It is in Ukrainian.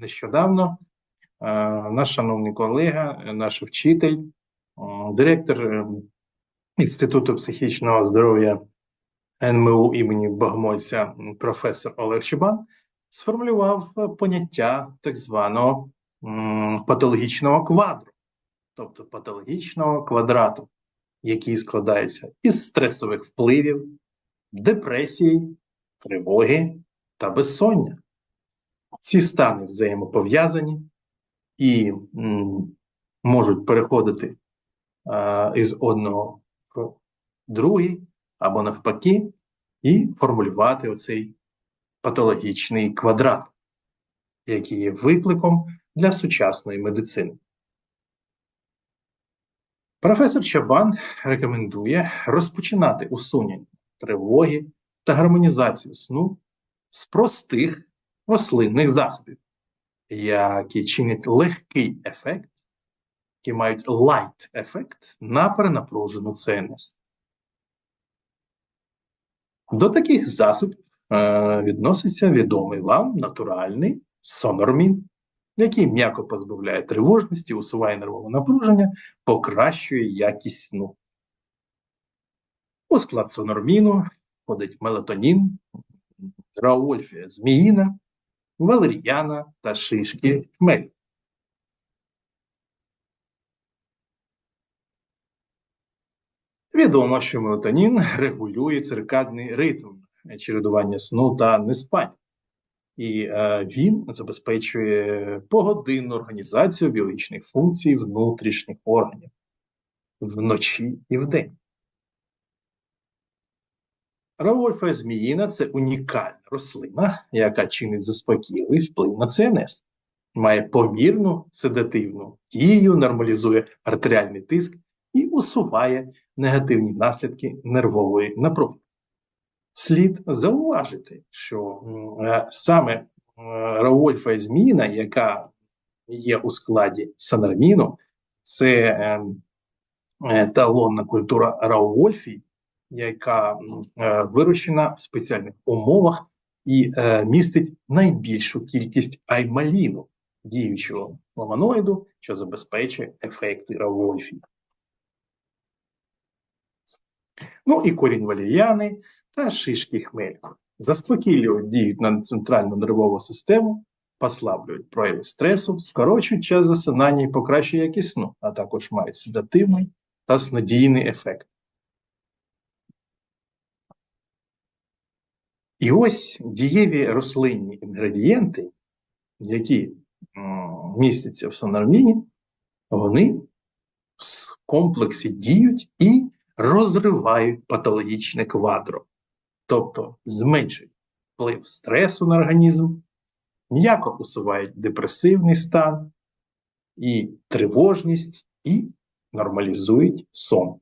нещодавно е, наш шановний колега, наш вчитель, е, директор е, Інституту психічного здоров'я НМУ імені Богомольця професор Олег Чубан сформулював поняття так званого патологічного квадру, тобто патологічного квадрату, який складається із стресових впливів, депресії, тривоги та безсоння. Ці стани взаємопов'язані і можуть переходити е, із одного в другий або навпаки, і формулювати оцей патологічний квадрат, який є викликом для сучасної медицини. Професор Чабан рекомендує розпочинати усунення тривоги та гармонізацію сну з простих рослинних засобів, які чинять легкий ефект, які мають light ефект на перенапружену ЦНС. До таких засобів е, відноситься відомий вам натуральний сонормін, який м'яко позбавляє тривожності, усуває нервове напруження, покращує якість сну. У склад сонорміну входить мелатонін, раольфія зміїна, валеріяна та шишки хмелю. Відомо, що мелатонін регулює циркадний ритм чередування сну та неспання, і е, він забезпечує погодинну організацію біологічних функцій внутрішніх органів вночі і вдень. Раольфа зміїна це унікальна рослина, яка чинить заспокійливий вплив на ЦНС, має помірну седативну дію, нормалізує артеріальний тиск і усуває негативні наслідки нервової напруги. Слід зауважити, що е, саме е, Раольфа зміїна, яка є у складі санарміну, це е, е, талонна культура Раольфі, яка е, вирощена в спеціальних умовах і е, містить найбільшу кількість аймаліну, діючого флавоноїду, що забезпечує ефекти Раольфі. Ну і корінь валір'яни та шишки хмельку. Заспокійлюють діють на центральну нервову систему, послаблюють прояви стресу, скорочують час засинання і покращують якість сну, а також мають седативний та снодійний ефект. І ось дієві рослинні інгредієнти, які містяться в сонарміні, вони в комплексі діють і розривають патологічне квадро, тобто зменшують вплив стресу на організм, м'яко усувають депресивний стан і тривожність, і нормалізують сон.